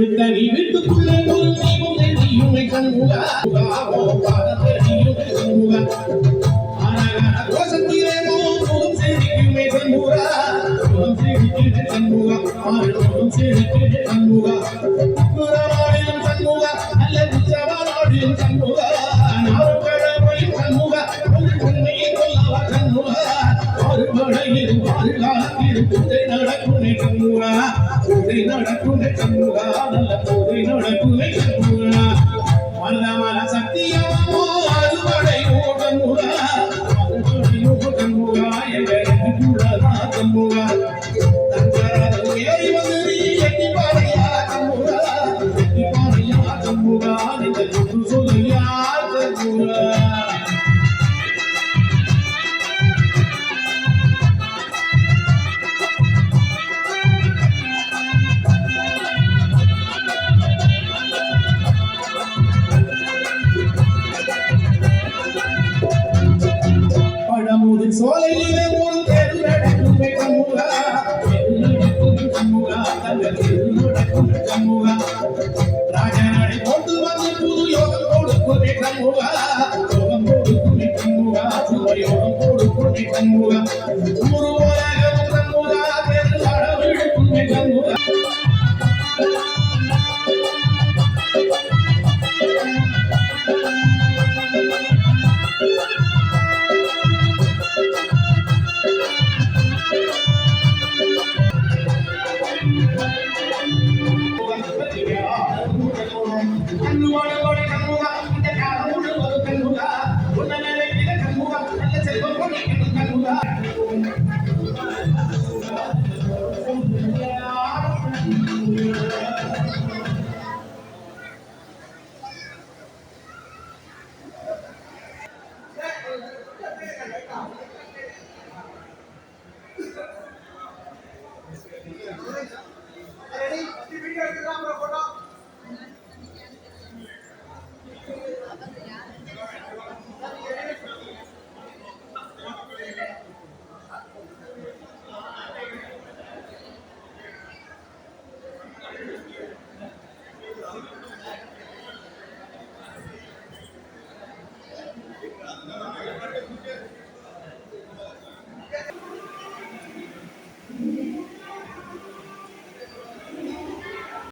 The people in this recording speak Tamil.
எழுத்தறி வீட்டுக்குள்ளே ஒரு தீபம் தெரியுமை கண்முகா ஓ கண்முகா ஆனாகான முகம் செழிக்குமே கண்முகா முகம் செழிக்குமே கண்முகா கண்முகா குரவாடியும் கண்முகா கண்முகா கண்முகா ஒரு கொல்லவா கண்முகா ஒரு நடக்குமே கண்முகா புதை நடக்குமே கண்முகா நல்ல புதை நடக்குமே கண்முகா. மனதமன சத்தியமோ அறுவடையோ கண்முகா. அறுவடையோ கண்முகா ஏறி வந்து நீ எட்டி பாறையா எட்டி பாறையா இந்த சோலையிலே ஒரு தேர் கம்முகா கம்முகா தங்கள் தேர் கம்முகா ராஜனடை கொண்டு வந்து புது யோகம் கொடுக்குமே கம்முகா யோகம் கொடுக்குமே கம்முகா சுவ யோகம் கொடுக்குமே கம்முகா కన్నువాడు వాడు కన్నుగా ఇంత కాలముడు వాడు కన్నుగా ఉన్న మీద కన్నుగా నల్ల కన్నుగా.